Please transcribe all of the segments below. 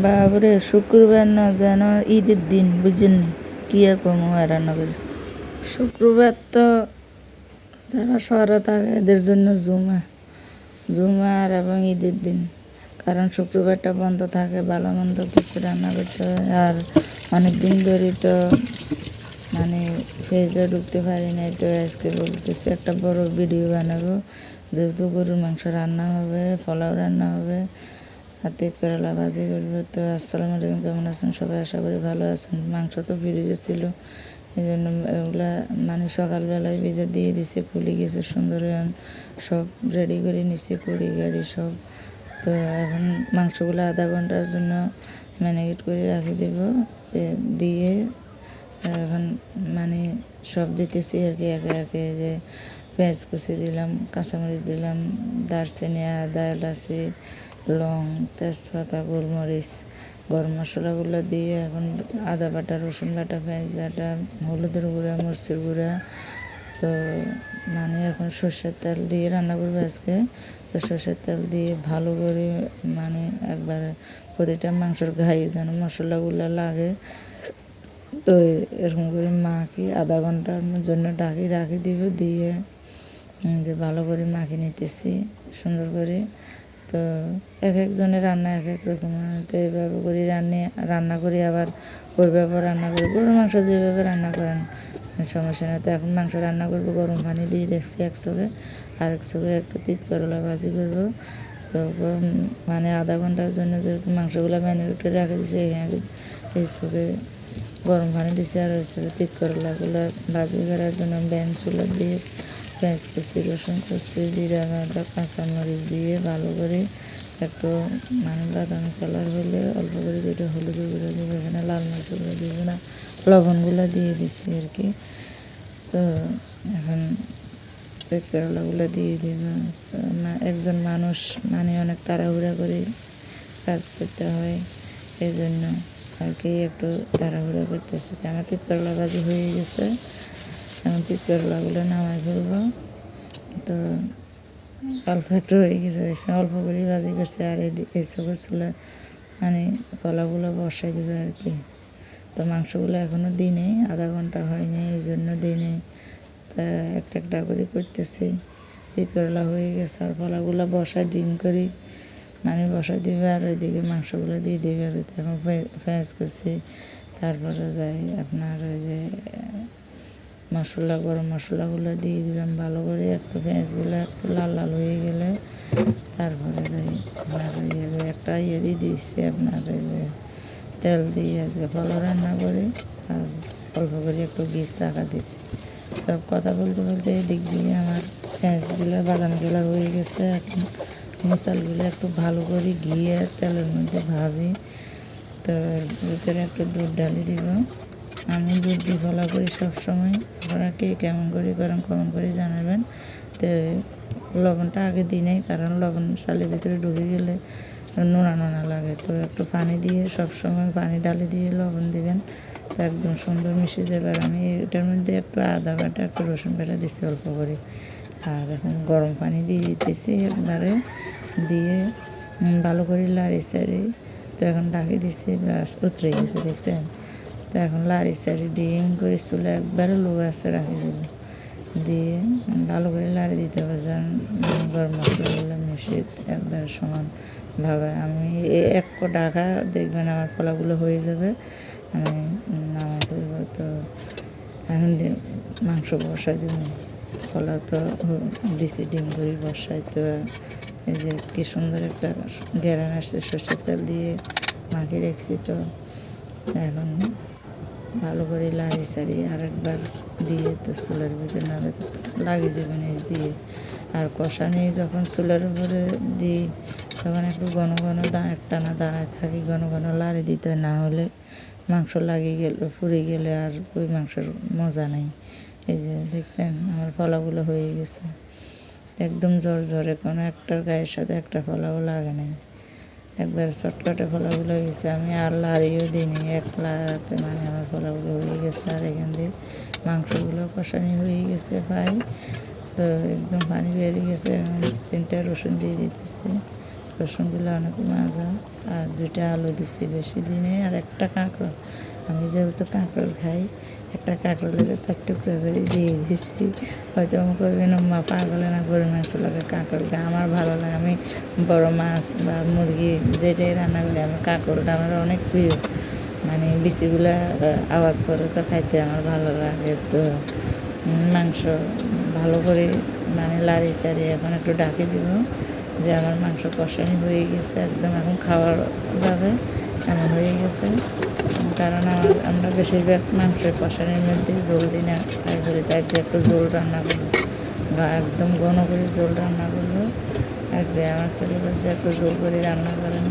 বাবরে, শুক্রবার না যেন ঈদের দিন বুঝেন নি কি আর কমো আর রান্না করি? শুক্রবার তো যারা শহরে থাকে, এদের জন্য জুমা। জুমা আর এবং ঈদের দিন। কারণ শুক্রবারটা বন্ধ থাকে, ভালো মন্দ কিছু রান্না করতে হয়। আর অনেক দিন ধরে তো মানে ফেজে ঢুকতে পারি নাই তো, আজকে বলতেছি একটা বড় ভিডিও বানাবো। যেহেতু গরুর মাংস রান্না হবে, পোলাও রান্না হবে তেত করলা ভাজি করব। তো আসসালামু আলাইকুম, কেমন আছেন? সবাই আশা করি ভালো আছেন। মাংস তো ফ্রিজে ছিল। এই জন্য ওগুলা মানে সকালবেলায় ভেজে দিয়ে দিছে। ফুলে গেছে সুন্দর সব রেডি করে নিচ্ছে কুড়ি গাড়ি সব। তো এখন মাংসগুলো আধা ঘণ্টার জন্য ম্যানেগেট করে রাখি দেব। দিয়ে এখন মানে সব দিতেছি আর কি। একে একে যে পেঁয়াজ কুচি দিলাম, কাঁচামরিচ দিলাম, দারচিনি, আদা, এলাচি লং, তেজপাতা, গোলমরিচ, গরম মশলাগুলো দিয়ে এখন আদা বাটা, রসুন বাটা, পেঁয়াজ বাটা, হলুদের গুঁড়া, মরিচের গুঁড়া। তো মানে এখন সর্ষের তেল দিয়ে রান্না করব আজকে। তো সর্ষের তেল দিয়ে ভালো করে মানে একবারে প্রতিটা মাংসের ঘাই যেন মশলাগুলো লাগে। তো এরকম করে মাখি, আধা ঘণ্টার জন্য ডাকি রাখি দিব দিয়ে যে ভালো করে মাখি নিতেছি, সুন্দর করে। তো এক একজনের রান্না এক এক রকম। হয়। তো এইভাবে করে রান্না রান্না করি আবার ওইভাবে রান্না করি। গরুর মাংস যেভাবে রান্না করেন, সমস্যা নেই। তো এখন মাংস রান্না করব, গরম পানি দিয়ে রেখেছি এক চোখে। আর এক চোখে একটু তিত করলা ভাজি করব। তো মানে আধা ঘণ্টার জন্য যেহেতু মাংসগুলো করে রেখে দিয়েছি, এই এই চোখে গরম পানি দিছি আর ওই চোখে তিত করলাগুলো ভাজি করার জন্য ব্যান চুলা দিয়ে পেঁয়াজ কুচি রসুন কুচি জিরা বাটা কাঁচামরিচ দিয়ে ভালো করে একটু মানে বাদামি কালার হলে অল্প করে দুটো হলুদের গুঁড়ো দিব, এখানে লাল মরিচের গুঁড়ো দিব না, লবণগুলো দিয়ে দিচ্ছি আর কি। তো এখন করলাগুলো দিয়ে দিব। একজন মানুষ মানে অনেক তাড়াহুড়া করে কাজ করতে হয় এই জন্য আর কি একটু তাড়াহুড়া করতেছে। আমার করলা ভাজি হয়ে গেছে। এখন তিত করলাগুলো নামাই ফেলব তো অল্প একটু হয়ে গেছে দেখছি অল্প করে ভাজি করছে, আর এই সবের চুলে মানে কলাগুলো বসাই দেবে আর কি। তো মাংসগুলো এখনও দিই নেই আধা ঘণ্টা হয়নি এই জন্য দিই নেই তা একটা একটা করে করতেছি। তিত করলা হয়ে গেছে, আর কলাগুলো বসায়, ডিম করি মানে বসাই দিবে, আর ওইদিকে মাংসগুলো দিয়ে দিবে, আর এখন পেঁয়াজ করছি। তারপরে যাই আপনার ওই যে মশলা, গরম মশলাগুলো দিয়ে দিলাম ভালো করে। একটু পেঁয়াজগুলো একটু লাল লাল হয়ে গেলে তারপরে যাই আপনার একটা ইয়ে দিয়ে দিচ্ছি আপনার তেল দিয়ে আজকে ফলো রান্না করে আর অল্প করে একটু ঘি চাকা দিছি সব কথা বলতে বলতে এদিক দিয়ে আমার পেঁয়াজগুলো, বাদামগুলো হয়ে গেছে। এখন মশালগুলো একটু ভালো করে ঘিয়ে তেলের মধ্যে ভাজি, তো ভিতরে একটু দুধ ঢালি দিব। আমি দুধ দিয়ে ফলা করি সবসময়। আপনারা কে কেমন করে করেন কেমন করে জানাবেন। তো লবণটা আগে দিই নাই, কারণ লবণ চালের ভিতরে ঢুকে গেলে নোনা নোনা লাগে। তো একটু পানি দিয়ে, সবসময় পানি ডালি দিয়ে লবণ দিবেন। তো একদম সুন্দর মিশে যাবে। আর আমি এটার মধ্যে একটু আদা বাটা, একটু রসুন বাটা দিচ্ছি অল্প করে। আর এখন গরম পানি দিয়ে দিতেছি একবারে দিয়ে ভালো করে লাড়ি সারি তো এখন ডাকি দিছি উতরে গেছে, দেখছেন? এখন লাড়ি সারি ডিম করে চুলে একবারে লো আছে রাখি দেব। দিয়ে ভালো করে লাড়ি দিতে হবে, যেন গরম মশলাগুলো মিশে একবারে সমান ভাবে। আমি এক কো ডাকা দেখবেন আমার কলাগুলো হয়ে যাবে। আমি নামা করব তো এখন মাংস বসাই দেবো। কলা তো দিছি, ডিম করে বসাই। তো এই যে কি সুন্দর একটা গ্যারান আসছে সর্ষের তেল দিয়ে মাখিয়ে রেখেছি। তো এখন ভালো করে লাড়ি সারি আর একবার দিয়ে তো চুলের ভিতরে নাড়ে লাগে যাবে নিচ দিয়ে। আর কষা নিয়ে যখন চুলের উপরে দিই তখন একটু ঘন ঘন দা একটানা দাঁড়ায় থাকি ঘন ঘন লাড়ি দিতে হয়, না হলে মাংস লাগিয়ে গেলে পুড়ে গেলে আর ওই মাংসের মজা নেই। এই যে দেখছেন আমার ফলাগুলো হয়ে গেছে। একদম জ্বর জ্বরে কোনো একটার গায়ের সাথে একটা ফলাও লাগে নাই। একবার শর্টকাটে ফলাগুলো গেছে আমি আর লাড়িও দিইনি, এক লাড়াতে মানে আমার ফলাগুলো হয়ে গেছে আর এখান দিয়ে মাংসগুলো কষানি হয়ে গেছে প্রায় তো একদম পানি বেরিয়ে গেছে তিনটা রসুন দিয়ে দিতেছি। রসুনগুলো অনেক মজা। আর দুইটা আলু দিচ্ছি বেশি দিনে, আর একটা কাঁকড়। আমি যেহেতু কাঁকড় খাই একটা কাঁকড়ের চার টুকরো দিয়ে দিছি। হয়তো আমি করবেন মা, পাগলে না, গরু মাংস লাগে কাঁকড়টা আমার ভালো লাগে। আমি বড় মাছ বা মুরগি যেটাই রান্না করি আমি কাঁকড়টা আমার অনেক প্রিয়। মানে বিচিগুলা আওয়াজ করে তো খাইতে আমার ভালো লাগে তো। মাংস ভালো করে মানে লাড়ি চাড়ি এখন একটু ডাকে দিব, যে আমার মাংস কষানি হয়ে গেছে, একদম এখন খাওয়া যাবে এমন হয়ে গেছে। কারণ আমার বেশিরভাগ মাংসের কষানির মধ্যে জল দিই না। ধরে তাই আজকে একটু জল রান্না করব বা একদম ঘন করে জল রান্না করল আজকে আমার ছেলে বলছে, একটু জল করে রান্না করেন।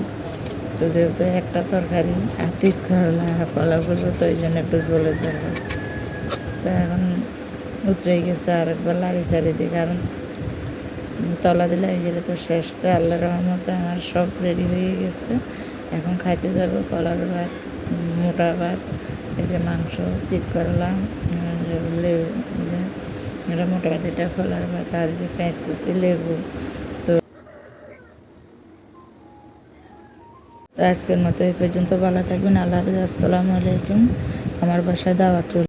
তো যেহেতু একটা তরকারি আতিক করলা কলা করব, তো এই জন্য একটু জলের দরকার। তো এখন উতরে গেছে আর একবার লাড়ি চাড়ি দিই কারণ তলা দিলে হয়ে গেলে তো শেষ। তো আল্লাহ রহমতে আমার সব রেডি হয়ে গেছে। এখন খাইতে যাব কলার ভাত। মোটা ভাত এই যে মাংস তিত করলাম লেবু এটা মোটা ভাত এটা ফলার ভাত আর যে পেঁয়াজ কুচি, লেবু। তো তো আজকের মতো এই পর্যন্ত। ভালো থাকবেন, আল্লাহ হাফিজ, আসসালামু আলাইকুম। আমার বাসায় দাওয়াত।